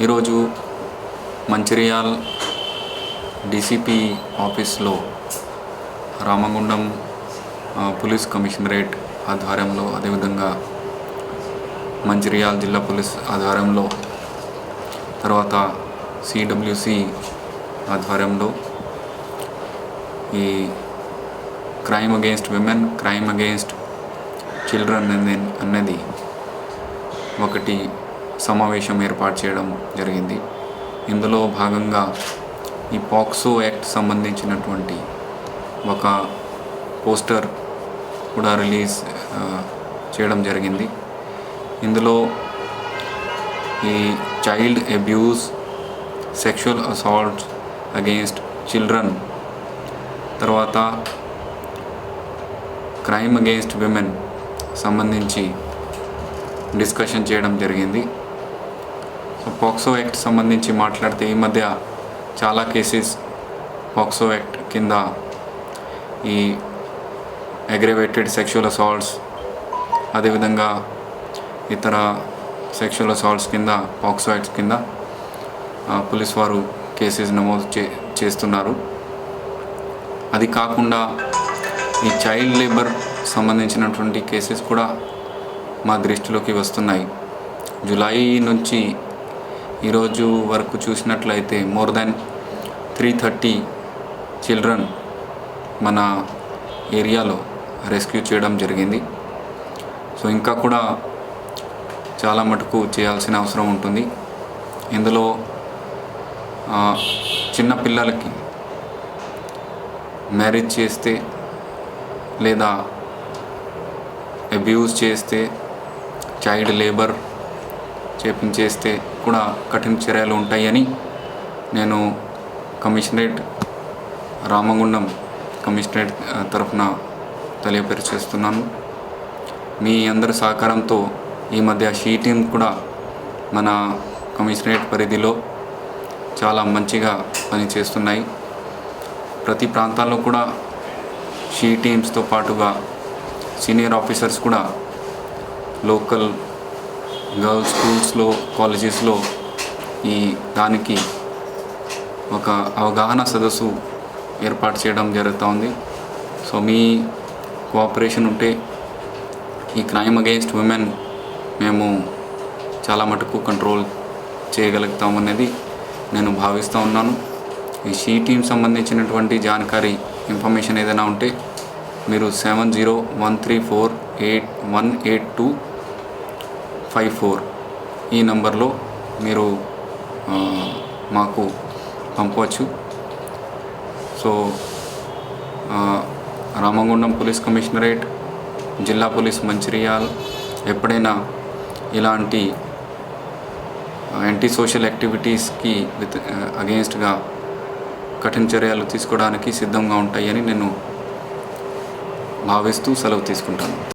ఈరోజు మంచిర్యాల్ డీసీపీ ఆఫీస్లో Ramagundam police commissionerate ఆధ్వర్యంలో అదేవిధంగా మంచిర్యాల్ జిల్లా పోలీస్ ఆధ్వర్యంలో తర్వాత సిడబ్ల్యూసి ఆధ్వర్యంలో ఈ crime against women crime against children అనేది ఒకటి సమావేశం ఏర్పాటు చేయడం జరిగింది. ఇందులో భాగంగా ఈ పాక్సో యాక్ట్ సంబంధించినటువంటి ఒక పోస్టర్ కూడా రిలీజ్ చేయడం జరిగింది. ఇందులో ఈ child abuse sexual assault against children తర్వాత క్రైమ్ అగెయిన్స్ట్ విమెన్ సంబంధించి డిస్కషన్ చేయడం జరిగింది. సో పాక్సో యాక్ట్ సంబంధించి మాట్లాడితే ఈ మధ్య చాలా కేసెస్ పాక్సో యాక్ట్ కింద ఈ అగ్రవేటెడ్ సెక్షువల్ అసాల్ట్స్ అదేవిధంగా ఇతర సెక్షువల్ అసాల్ట్స్ కింద పాక్సో యాక్ట్స్ కింద పోలీస్ వారు కేసెస్ నమోదు చే చేస్తున్నారు. అది కాకుండా ఈ చైల్డ్ లేబర్ సంబంధించినటువంటి కేసెస్ కూడా మా దృష్టిలోకి వస్తున్నాయి. జులై నుంచి ఈరోజు వరకు చూసినట్లయితే more than three thirty children మన ఏరియాలో రెస్క్యూ చేయడం జరిగింది. సో ఇంకా కూడా చాలా మటుకు చేయాల్సిన అవసరం ఉంటుంది. ఇందులో చిన్న పిల్లలకి మ్యారేజ్ చేస్తే లేదా అబ్యూస్ చేస్తే చైల్డ్ లేబర్ చేపించేస్తే కూడా కఠిన చర్యలు ఉంటాయని నేను కమిషనరేట్ రామగుండం కమిషనరేట్ తరఫున తెలియపరిచేస్తున్నాను. మీ అందరి సహకారంతో ఈ మధ్య షీ టీమ్ కూడా మన కమిషనరేట్ పరిధిలో చాలా మంచిగా పనిచేస్తున్నాయి. ప్రతి ప్రాంతాల్లో కూడా షీ టీమ్స్తో పాటుగా సీనియర్ ఆఫీసర్స్ కూడా లోకల్ గర్ల్స్ స్కూల్స్లో కాలేజెస్లో ఈ దానికి ఒక అవగాహన సదస్సు ఏర్పాటు చేయడం జరుగుతోంది సో మీ కోఆపరేషన్ ఉంటే ఈ క్రైమ్ అగెయిన్స్ట్ ఉమెన్ మేము చాలా మటుకు కంట్రోల్ చేయగలుగుతామనేది నేను భావిస్తూ ఉన్నాను. ఈ షీ టీమ్ సంబంధించినటువంటి జానకారీ ఇన్ఫర్మేషన్ ఏదైనా ఉంటే మీరు seven zero one three four eight one eight two five four ఈ నంబర్లో మీరు మాకు పంపవచ్చు. సో రామగుండం పోలీస్ కమిషనరేట్ జిల్లా పోలీస్ మంచిర్యాల్ ఎప్పుడైనా ఇలాంటి యాంటీ సోషల్ యాక్టివిటీస్కి విత్ అగెయిన్స్ట్గా కఠిన చర్యలు తీసుకోవడానికి సిద్ధంగా ఉంటాయని నేను భావిస్తూ సెలవు తీసుకుంటాను.